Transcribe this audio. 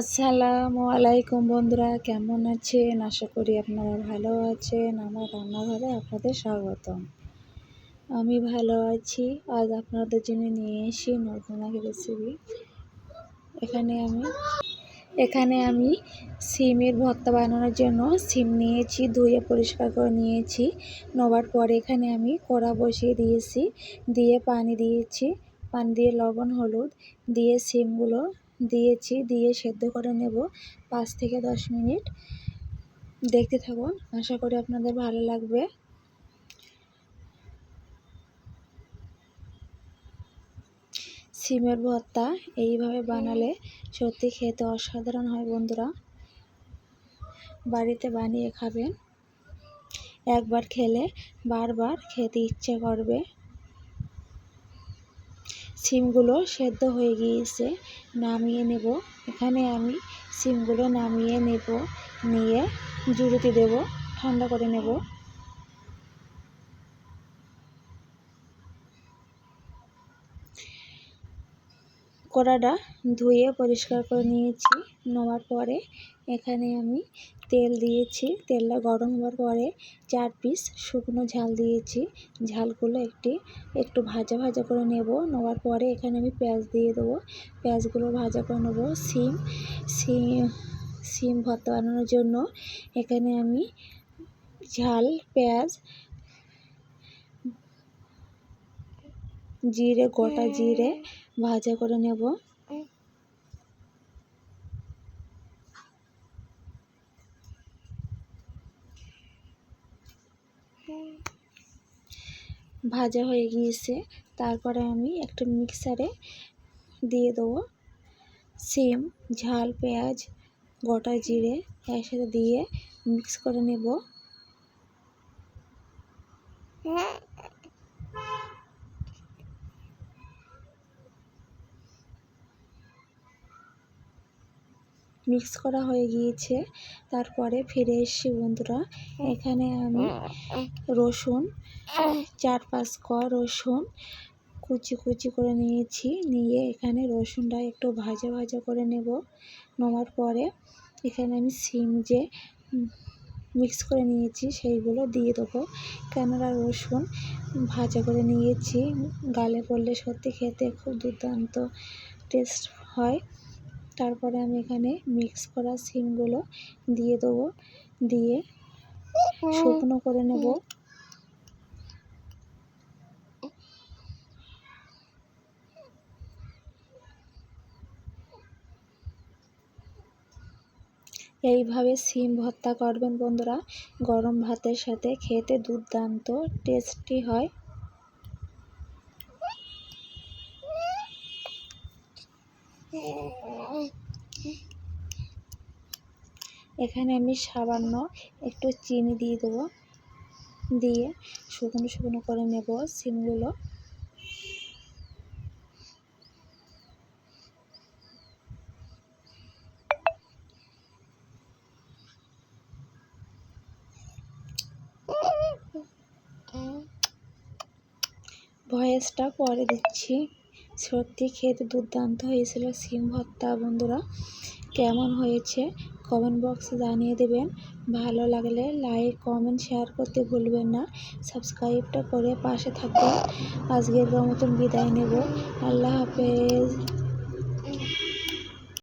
আসসালামু আলাইকুম বন্ধুরা, কেমন আছেন? আশা করি আপনারা ভালো আছেন। আমার রান্নাঘরে আপনাদের স্বাগতম। আমি ভালো আছি। আজ আপনাদের জন্য নিয়ে এসি নতুন এক রেসিপি এখানে আমি এখানে আমি সিমের ভর্তা বানানোর জন্য সিম নিয়েছি, ধুয়ে পরিষ্কার করে নিয়েছি। নেওয়ার পরে এখানে আমি কড়া বসিয়ে দিয়েছি, দিয়ে পানি দিয়েছি। পানি দিয়ে লবণ, হলুদ দিয়ে সিমগুলো দিয়েছি, দিয়ে সেদ্ধ করে নেব পাঁচ থেকে দশ মিনিট। দেখতে থাকুন, আশা করি আপনাদের ভালো লাগবে। সিমের ভর্তা এইভাবে বানালে সত্যি খেতে অসাধারণ হয় বন্ধুরা। বাড়িতে বানিয়ে খাবেন। একবার খেলে বারবার খেতে ইচ্ছে করবে। সিমগুলো সেদ্ধ হয়ে গিয়েছে, নামিয়ে নেব। এখানে আমি সিমগুলো নামিয়ে নেব, নিয়ে জুড়িতে দেব, ঠান্ডা করে নেব। কড়াটা ধুয়ে পরিষ্কার করে নিয়েছি। নেওয়ার পরে এখানে আমি তেল দিয়েছি। তেলটা গরম হওয়ার পরে চার পিস শুকনো ঝাল দিয়েছি। ঝালগুলো একটি, একটু ভাজা ভাজা করে নেব। নেওয়ার পরে এখানে আমি পেঁয়াজ দিয়ে দেবো। পেঁয়াজগুলো ভাজা করে নেব। সিম সিম সিম ভর্তা বানানোর জন্য এখানে আমি ঝাল, পেঁয়াজ জিরে গোটা জিরে ভাজা করে নেব। ভাজা হয়ে গিয়েছে। তারপরে আমি একটা মিক্সারে দিয়ে দেবো। সিম ঝাল পেঁয়াজ গোটা জিরে একসাথে দিয়ে মিক্স করে নেব। মিক্স করা হয়ে গিয়েছে। তারপরে ফিরে এসছি বন্ধুরা, এখানে আমি রসুন, চার পাঁচ ক রসুন কুচি কুচি করে নিয়েছি। নিয়ে এখানে রসুনটা একটু ভাজা ভাজা করে নেব। নেওয়ার পরে এখানে আমি সিম যে মিক্স করে নিয়েছি সেইগুলো দিয়ে দেবো। কেননা রসুন ভাজা করে নিয়েছি, গালে পড়লে সত্যি খেতে খুব দুর্দান্ত টেস্ট হয়। তারপরে আমি এখানে মিক্স করা সিমগুলো দিয়ে দেবো। দিয়ে শুকনো করে নেব। এইভাবে সিম ভর্তা করবেন বন্ধুরা। গরম ভাতের সাথে খেতে দুর্দান্ত, টেস্টি হয়। এখানে আমি সামান্য একটু চিনি দিয়ে দেবো, দিয়ে শুকনো শুকনো করে নেব সিমগুলো। ভয়েসটা পরে দিচ্ছি। সত্যি খেতে দুর্দান্ত হয়েছিল সিম ভর্তা, বন্ধুরা। কেমন হয়েছে কমেন্ট বক্সে জানিয়ে দেবেন। ভালো লাগলে লাইক কমেন্ট শেয়ার করতে ভুলবেন না। সাবস্ক্রাইবটা করে পাশে থাকবেন। আজকের মতন বিদায় নেব। আল্লাহ হাফেজ।